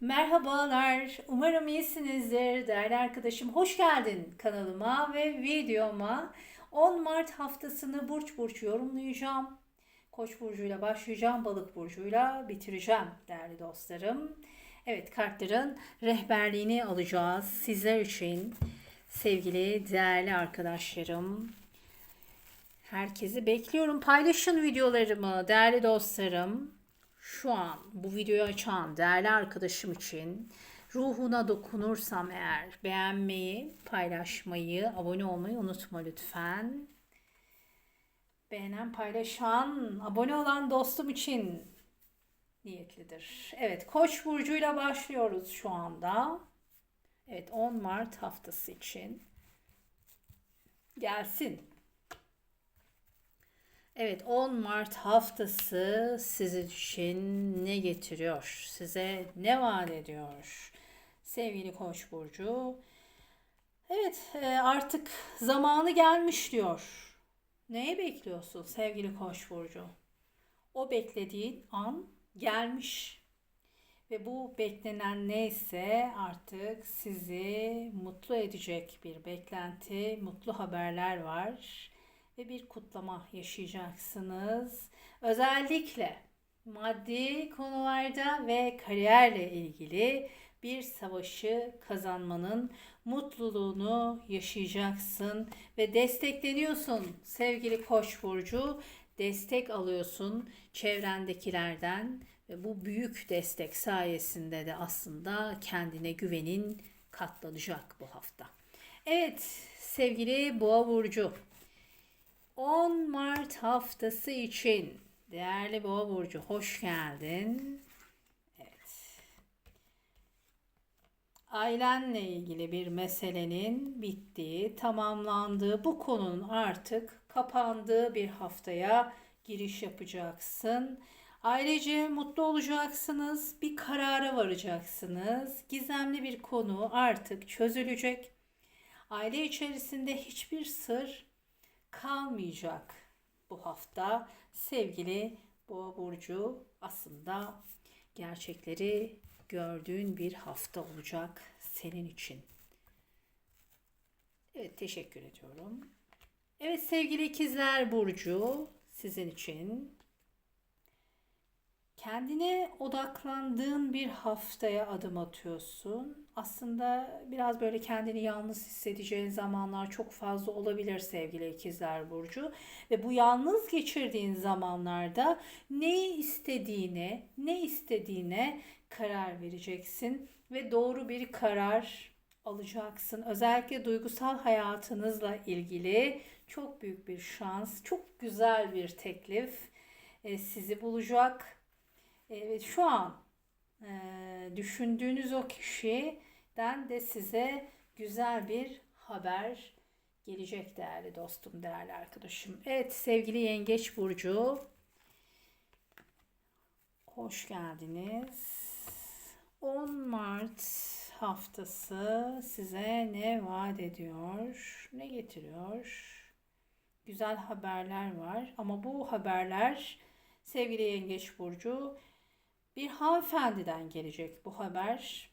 Merhabalar, umarım iyisinizdir değerli arkadaşım. Hoş geldin kanalıma ve videoma. 10 Mart haftasını burç burç yorumlayacağım. Koç burcuyla başlayacağım, balık burcuyla bitireceğim değerli dostlarım. Evet kartların rehberliğini alacağız sizler için sevgili değerli arkadaşlarım. Herkesi bekliyorum. Paylaşın videolarımı değerli dostlarım. Şu an bu videoyu açan değerli arkadaşım için ruhuna dokunursam eğer beğenmeyi, paylaşmayı, abone olmayı unutma lütfen. Beğenen, paylaşan, abone olan dostum için niyetlidir. Evet, Koç burcuyla başlıyoruz şu anda. Evet, 10 Mart haftası için. Gelsin. Evet 10 Mart haftası sizin için ne getiriyor? Size ne vaat ediyor? Sevgili Koç burcu. Evet e, artık zamanı gelmiş diyor. Neye bekliyorsun sevgili Koç burcu? O beklediğin an gelmiş. Ve bu beklenen neyse artık sizi mutlu edecek bir beklenti, mutlu haberler var ve bir kutlama yaşayacaksınız. Özellikle maddi konularda ve kariyerle ilgili bir savaşı kazanmanın mutluluğunu yaşayacaksın ve destekleniyorsun sevgili Koç burcu. Destek alıyorsun çevrendekilerden ve bu büyük destek sayesinde de aslında kendine güvenin katlanacak bu hafta. Evet sevgili Boğa burcu 10 Mart haftası için değerli Boğa burcu hoş geldin. Evet. Ailenle ilgili bir meselenin bittiği, tamamlandığı, bu konunun artık kapandığı bir haftaya giriş yapacaksın. Ailece mutlu olacaksınız, bir karara varacaksınız. Gizemli bir konu artık çözülecek. Aile içerisinde hiçbir sır kalmayacak bu hafta. Sevgili Boğa burcu aslında gerçekleri gördüğün bir hafta olacak senin için. Evet teşekkür ediyorum. Evet sevgili ikizler burcu sizin için kendine odaklandığın bir haftaya adım atıyorsun. Aslında biraz böyle kendini yalnız hissedeceğin zamanlar çok fazla olabilir sevgili ikizler burcu ve bu yalnız geçirdiğin zamanlarda ne istediğine, ne istediğine karar vereceksin ve doğru bir karar alacaksın. Özellikle duygusal hayatınızla ilgili çok büyük bir şans, çok güzel bir teklif e, sizi bulacak Evet şu an e, düşündüğünüz o kişiden de size güzel bir haber gelecek değerli dostum, değerli arkadaşım. Evet sevgili Yengeç Burcu. Hoş geldiniz. 10 Mart haftası size ne vaat ediyor? Ne getiriyor? Güzel haberler var ama bu haberler sevgili Yengeç Burcu bir hanımefendiden gelecek bu haber.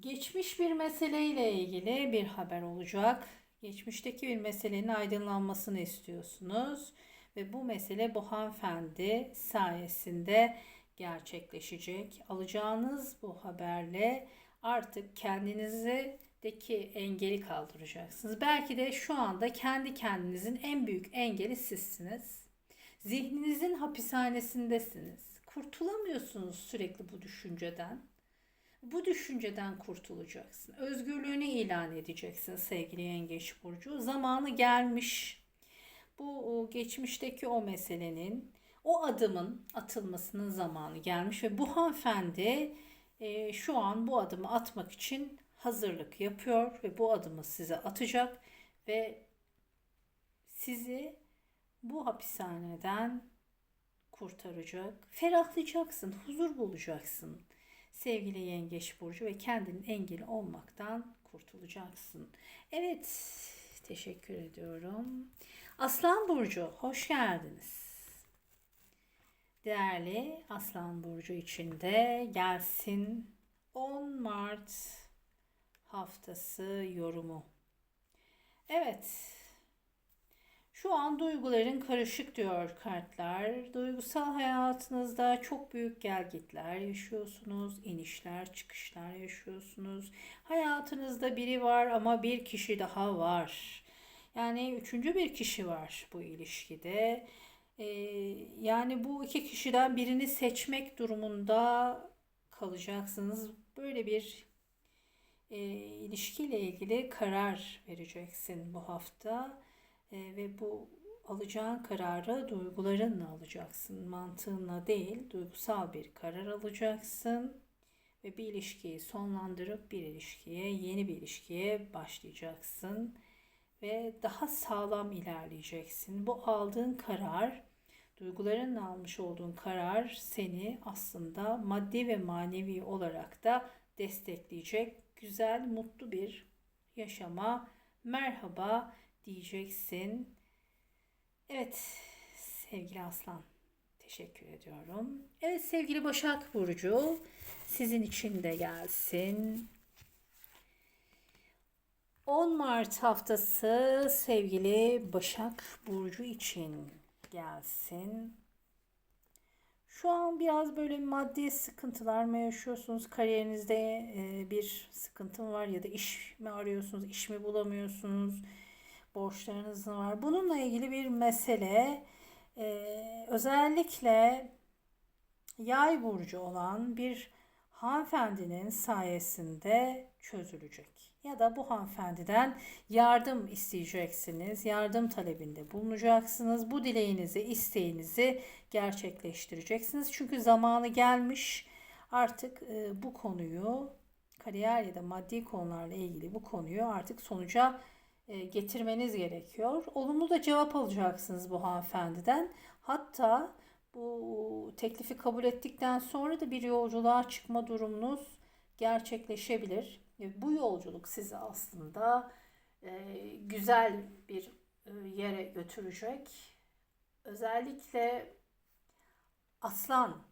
Geçmiş bir meseleyle ilgili bir haber olacak. Geçmişteki bir meselenin aydınlanmasını istiyorsunuz ve bu mesele bu hanımefendi sayesinde gerçekleşecek. Alacağınız bu haberle artık kendinizi deki engeli kaldıracaksınız. Belki de şu anda kendi kendinizin en büyük engeli sizsiniz. Zihninizin hapishanesindesiniz kurtulamıyorsunuz sürekli bu düşünceden. Bu düşünceden kurtulacaksın. Özgürlüğünü ilan edeceksin sevgili Yengeç Burcu. Zamanı gelmiş. Bu geçmişteki o meselenin, o adımın atılmasının zamanı gelmiş ve bu hanımefendi e, şu an bu adımı atmak için hazırlık yapıyor ve bu adımı size atacak ve sizi bu hapishaneden kurtaracak. Ferahlayacaksın, huzur bulacaksın. Sevgili Yengeç Burcu ve kendinin engeli olmaktan kurtulacaksın. Evet, teşekkür ediyorum. Aslan Burcu, hoş geldiniz. değerli Aslan Burcu içinde gelsin 10 Mart haftası yorumu. Evet. Şu an duyguların karışık diyor kartlar. Duygusal hayatınızda çok büyük gelgitler yaşıyorsunuz. inişler, çıkışlar yaşıyorsunuz. Hayatınızda biri var ama bir kişi daha var. Yani üçüncü bir kişi var bu ilişkide. Ee, yani bu iki kişiden birini seçmek durumunda kalacaksınız. Böyle bir e, ilişkiyle ilgili karar vereceksin bu hafta E, ve bu alacağın kararı duygularınla alacaksın. Mantığınla değil, duygusal bir karar alacaksın ve bir ilişkiyi sonlandırıp bir ilişkiye, yeni bir ilişkiye başlayacaksın ve daha sağlam ilerleyeceksin. Bu aldığın karar, duygularınla almış olduğun karar seni aslında maddi ve manevi olarak da destekleyecek. Güzel, mutlu bir yaşama merhaba diyeceksin. Evet sevgili aslan teşekkür ediyorum. Evet sevgili Başak Burcu sizin için de gelsin. 10 Mart haftası sevgili Başak Burcu için gelsin. Şu an biraz böyle maddi sıkıntılar mı yaşıyorsunuz? Kariyerinizde e, bir sıkıntı var ya da iş mi arıyorsunuz, iş mi bulamıyorsunuz? Borçlarınız var? Bununla ilgili bir mesele e, özellikle yay burcu olan bir hanımefendinin sayesinde çözülecek. Ya da bu hanımefendiden yardım isteyeceksiniz. Yardım talebinde bulunacaksınız. Bu dileğinizi, isteğinizi gerçekleştireceksiniz. Çünkü zamanı gelmiş. Artık e, bu konuyu kariyer ya da maddi konularla ilgili bu konuyu artık sonuca getirmeniz gerekiyor. Olumlu da cevap alacaksınız bu hanımefendiden. Hatta bu teklifi kabul ettikten sonra da bir yolculuğa çıkma durumunuz gerçekleşebilir. E, bu yolculuk sizi aslında e, güzel bir e, yere götürecek. Özellikle aslan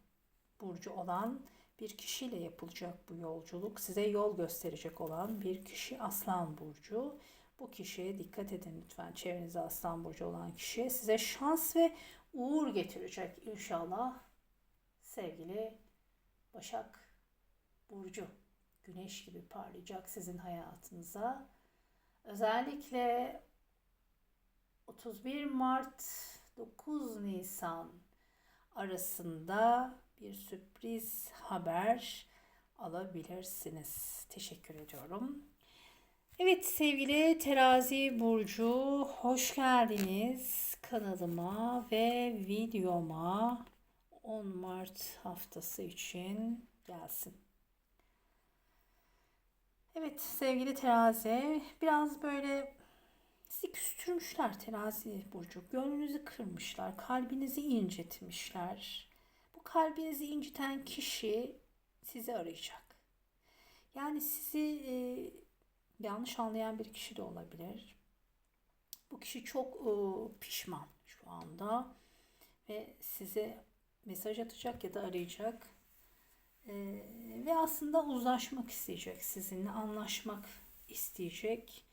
burcu olan bir kişiyle yapılacak bu yolculuk. Size yol gösterecek olan bir kişi aslan burcu. Bu kişiye dikkat edin lütfen. Çevrenizde aslan burcu olan kişi size şans ve uğur getirecek inşallah sevgili Başak Burcu. Güneş gibi parlayacak sizin hayatınıza. Özellikle 31 Mart 9 Nisan arasında bir sürpriz haber alabilirsiniz. Teşekkür ediyorum. Evet sevgili terazi burcu hoş geldiniz kanalıma ve videoma 10 Mart haftası için gelsin. Evet sevgili terazi biraz böyle sizi küstürmüşler terazi burcu. Gönlünüzü kırmışlar, kalbinizi incitmişler. Bu kalbinizi inciten kişi sizi arayacak. Yani sizi e, yanlış anlayan bir kişi de olabilir. Bu kişi çok e, pişman şu anda ve size mesaj atacak ya da arayacak. E, ve aslında uzlaşmak isteyecek sizinle, anlaşmak isteyecek.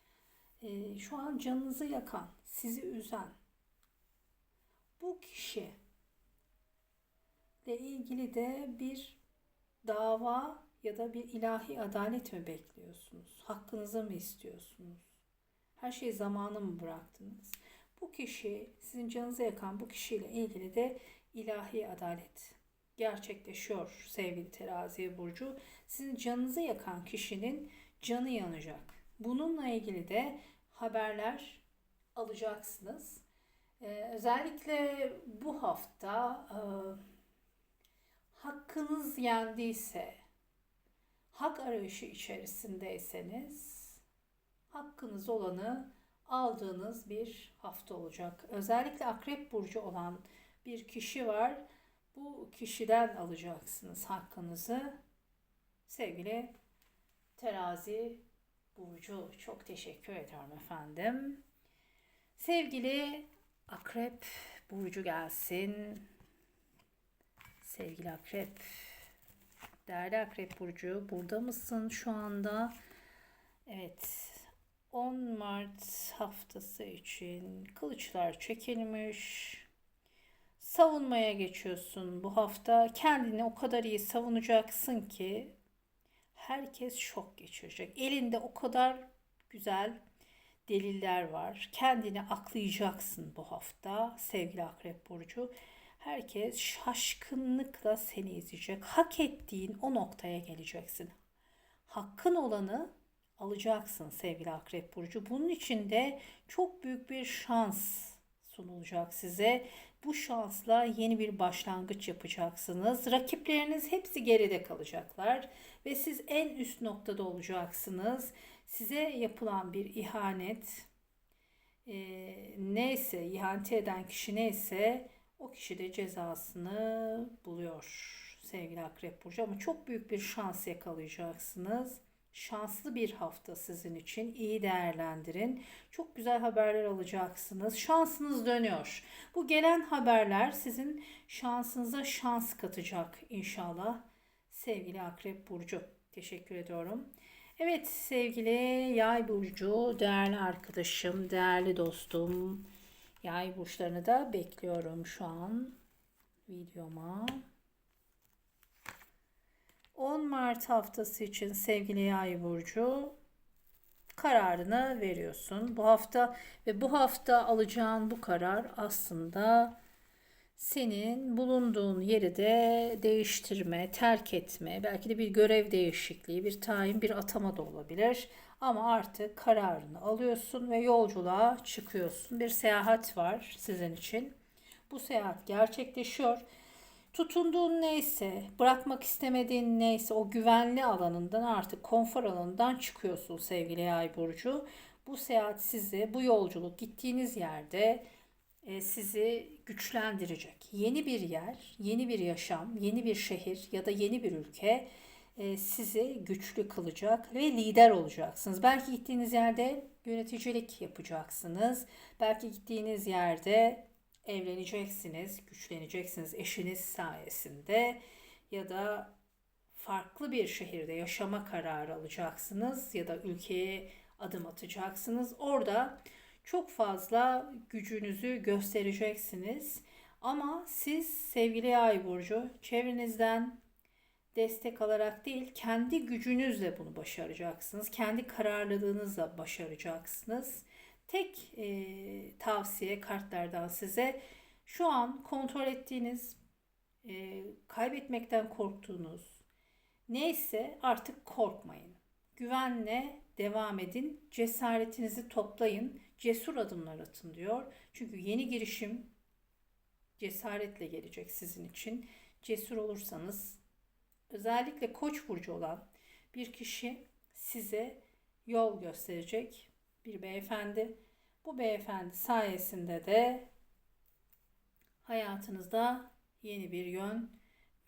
E, şu an canınızı yakan, sizi üzen bu kişi ile ilgili de bir dava ya da bir ilahi adalet mi bekliyorsunuz? Hakkınızı mı istiyorsunuz? Her şeyi zamanı mı bıraktınız? Bu kişi, sizin canınızı yakan bu kişiyle ilgili de ilahi adalet gerçekleşiyor sevgili terazi burcu. Sizin canınızı yakan kişinin canı yanacak. Bununla ilgili de haberler alacaksınız. Ee, özellikle bu hafta e, hakkınız yendiyse, hak arayışı içerisindeyseniz hakkınız olanı aldığınız bir hafta olacak. Özellikle akrep burcu olan bir kişi var. Bu kişiden alacaksınız hakkınızı. Sevgili terazi burcu çok teşekkür ederim efendim. Sevgili akrep burcu gelsin. Sevgili akrep. Değerli akrep burcu burada mısın şu anda? Evet. 10 Mart haftası için kılıçlar çekilmiş. Savunmaya geçiyorsun bu hafta. Kendini o kadar iyi savunacaksın ki herkes şok geçirecek. Elinde o kadar güzel deliller var. Kendini aklayacaksın bu hafta sevgili Akrep Burcu. Herkes şaşkınlıkla seni izleyecek. Hak ettiğin o noktaya geleceksin. Hakkın olanı alacaksın sevgili Akrep Burcu. Bunun için de çok büyük bir şans sunulacak size. Bu şansla yeni bir başlangıç yapacaksınız. Rakipleriniz hepsi geride kalacaklar ve siz en üst noktada olacaksınız. Size yapılan bir ihanet e, neyse, ihanet eden kişi neyse o kişi de cezasını buluyor sevgili Akrep Burcu. Ama çok büyük bir şans yakalayacaksınız. Şanslı bir hafta sizin için. iyi değerlendirin. Çok güzel haberler alacaksınız. Şansınız dönüyor. Bu gelen haberler sizin şansınıza şans katacak inşallah. Sevgili Akrep Burcu. Teşekkür ediyorum. Evet sevgili Yay Burcu, değerli arkadaşım, değerli dostum. Yay burçlarını da bekliyorum şu an videoma. 10 Mart haftası için sevgili Yay burcu kararını veriyorsun. Bu hafta ve bu hafta alacağın bu karar aslında senin bulunduğun yeri de değiştirme, terk etme, belki de bir görev değişikliği, bir tayin, bir atama da olabilir. Ama artık kararını alıyorsun ve yolculuğa çıkıyorsun. Bir seyahat var sizin için. Bu seyahat gerçekleşiyor. Tutunduğun neyse, bırakmak istemediğin neyse o güvenli alanından artık konfor alanından çıkıyorsun sevgili Yay burcu. Bu seyahat sizi, bu yolculuk gittiğiniz yerde e, sizi güçlendirecek. Yeni bir yer, yeni bir yaşam, yeni bir şehir ya da yeni bir ülke sizi güçlü kılacak ve lider olacaksınız. Belki gittiğiniz yerde yöneticilik yapacaksınız. Belki gittiğiniz yerde evleneceksiniz, güçleneceksiniz eşiniz sayesinde ya da farklı bir şehirde yaşama kararı alacaksınız ya da ülkeye adım atacaksınız. Orada çok fazla gücünüzü göstereceksiniz. Ama siz sevgili Ay burcu çevrenizden destek alarak değil kendi gücünüzle bunu başaracaksınız. Kendi kararlılığınızla başaracaksınız. Tek e, tavsiye kartlardan size şu an kontrol ettiğiniz, e, kaybetmekten korktuğunuz neyse artık korkmayın. Güvenle devam edin, cesaretinizi toplayın, cesur adımlar atın diyor. Çünkü yeni girişim cesaretle gelecek sizin için. Cesur olursanız özellikle koç burcu olan bir kişi size yol gösterecek bir beyefendi. Bu beyefendi sayesinde de hayatınızda yeni bir yön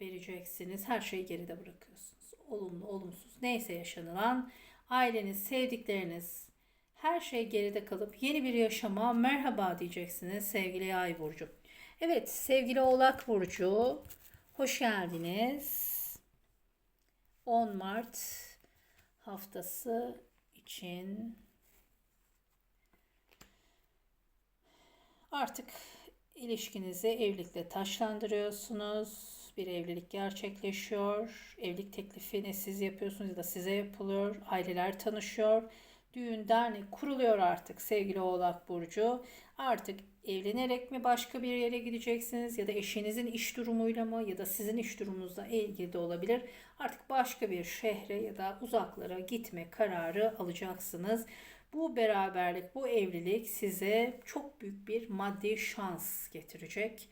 vereceksiniz. Her şeyi geride bırakıyorsunuz. Olumlu, olumsuz neyse yaşanılan aileniz, sevdikleriniz her şey geride kalıp yeni bir yaşama merhaba diyeceksiniz sevgili Yay burcu. Evet sevgili Oğlak burcu hoş geldiniz. 10 Mart haftası için Artık ilişkinizi evlilikle taşlandırıyorsunuz. Bir evlilik gerçekleşiyor. Evlilik teklifini siz yapıyorsunuz ya da size yapılıyor. Aileler tanışıyor. Düğün dernek kuruluyor artık sevgili Oğlak Burcu. Artık evlenerek mi başka bir yere gideceksiniz ya da eşinizin iş durumuyla mı ya da sizin iş durumunuzla ilgili de olabilir. Artık başka bir şehre ya da uzaklara gitme kararı alacaksınız. Bu beraberlik, bu evlilik size çok büyük bir maddi şans getirecek.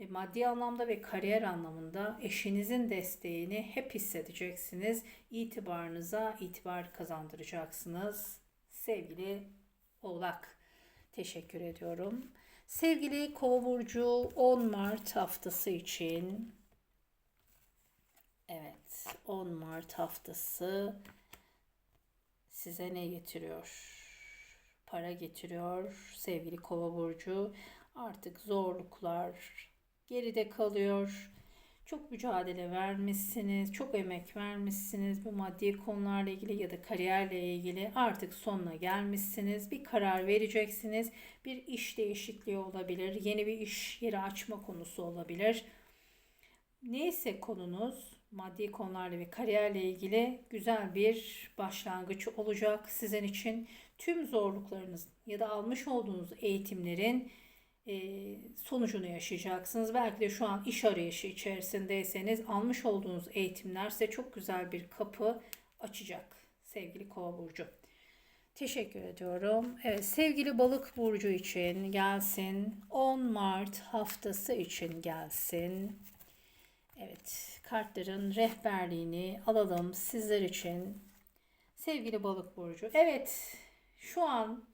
E, maddi anlamda ve kariyer anlamında eşinizin desteğini hep hissedeceksiniz. İtibarınıza itibar kazandıracaksınız. Sevgili Oğlak, teşekkür ediyorum. Sevgili Kova burcu 10 Mart haftası için Evet, 10 Mart haftası size ne getiriyor? para getiriyor sevgili kova burcu. Artık zorluklar geride kalıyor. Çok mücadele vermişsiniz, çok emek vermişsiniz bu maddi konularla ilgili ya da kariyerle ilgili artık sonuna gelmişsiniz. Bir karar vereceksiniz. Bir iş değişikliği olabilir, yeni bir iş yeri açma konusu olabilir. Neyse konunuz maddi konularla ve kariyerle ilgili güzel bir başlangıç olacak sizin için. Tüm zorluklarınız ya da almış olduğunuz eğitimlerin sonucunu yaşayacaksınız. Belki de şu an iş arayışı içerisindeyseniz almış olduğunuz eğitimler size çok güzel bir kapı açacak sevgili Kova burcu. Teşekkür ediyorum. Evet sevgili balık burcu için gelsin. 10 Mart haftası için gelsin. Evet, kartların rehberliğini alalım sizler için. Sevgili balık burcu. Evet, şu an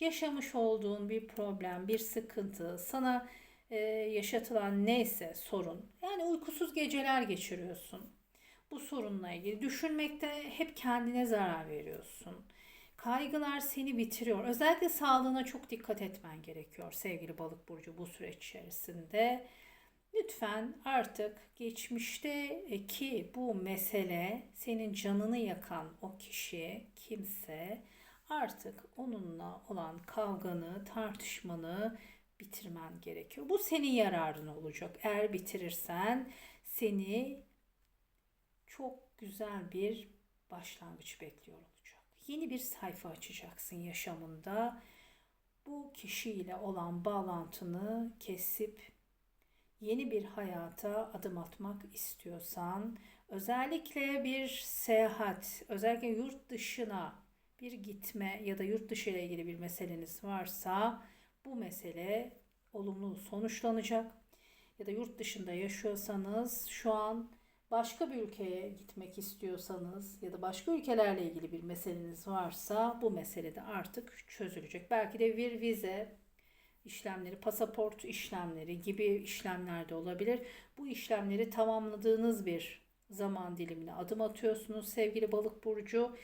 yaşamış olduğun bir problem, bir sıkıntı, sana e, yaşatılan neyse sorun. Yani uykusuz geceler geçiriyorsun. Bu sorunla ilgili düşünmekte hep kendine zarar veriyorsun. Kaygılar seni bitiriyor. Özellikle sağlığına çok dikkat etmen gerekiyor sevgili balık burcu bu süreç içerisinde. Lütfen artık geçmişteki bu mesele senin canını yakan o kişi kimse artık onunla olan kavganı, tartışmanı bitirmen gerekiyor. Bu senin yararına olacak. Eğer bitirirsen seni çok güzel bir başlangıç bekliyor olacak. Yeni bir sayfa açacaksın yaşamında. Bu kişiyle olan bağlantını kesip yeni bir hayata adım atmak istiyorsan, özellikle bir seyahat, özellikle yurt dışına bir gitme ya da yurt dışı ile ilgili bir meseleniz varsa bu mesele olumlu sonuçlanacak. Ya da yurt dışında yaşıyorsanız şu an başka bir ülkeye gitmek istiyorsanız ya da başka ülkelerle ilgili bir meseleniz varsa bu mesele de artık çözülecek. Belki de bir vize işlemleri, pasaport işlemleri gibi işlemler de olabilir. Bu işlemleri tamamladığınız bir zaman dilimine adım atıyorsunuz sevgili balık burcu.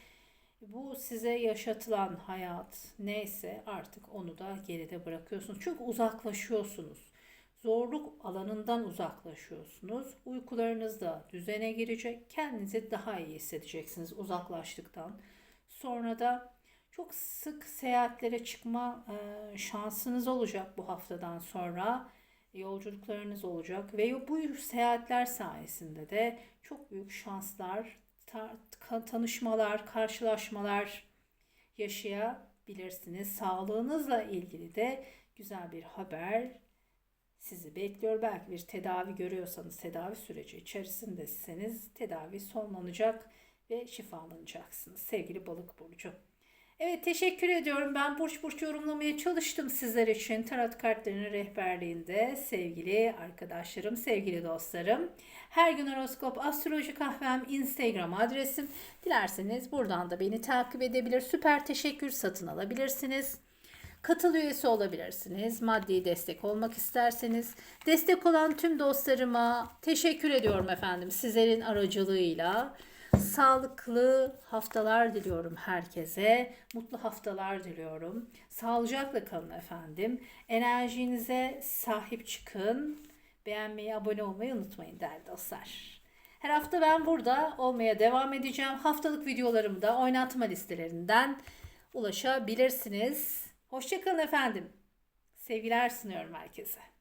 Bu size yaşatılan hayat neyse artık onu da geride bırakıyorsunuz. Çünkü uzaklaşıyorsunuz. Zorluk alanından uzaklaşıyorsunuz. Uykularınız da düzene girecek. Kendinizi daha iyi hissedeceksiniz uzaklaştıktan. Sonra da çok sık seyahatlere çıkma e, şansınız olacak bu haftadan sonra. Yolculuklarınız olacak ve bu seyahatler sayesinde de çok büyük şanslar, tanışmalar, karşılaşmalar yaşayabilirsiniz. Sağlığınızla ilgili de güzel bir haber sizi bekliyor. Belki bir tedavi görüyorsanız tedavi süreci içerisindesiniz. Tedavi sonlanacak ve şifalanacaksınız. Sevgili balık burcu. Evet teşekkür ediyorum. Ben burç burç yorumlamaya çalıştım sizler için. Tarot kartlarının rehberliğinde sevgili arkadaşlarım, sevgili dostlarım. Her gün horoskop, astroloji kahvem, Instagram adresim. Dilerseniz buradan da beni takip edebilir. Süper teşekkür satın alabilirsiniz. Katıl üyesi olabilirsiniz. Maddi destek olmak isterseniz. Destek olan tüm dostlarıma teşekkür ediyorum efendim. Sizlerin aracılığıyla. Sağlıklı haftalar diliyorum herkese. Mutlu haftalar diliyorum. Sağlıcakla kalın efendim. Enerjinize sahip çıkın. Beğenmeyi, abone olmayı unutmayın değerli dostlar. Her hafta ben burada olmaya devam edeceğim. Haftalık videolarımda oynatma listelerinden ulaşabilirsiniz. Hoşçakalın efendim. Sevgiler sunuyorum herkese.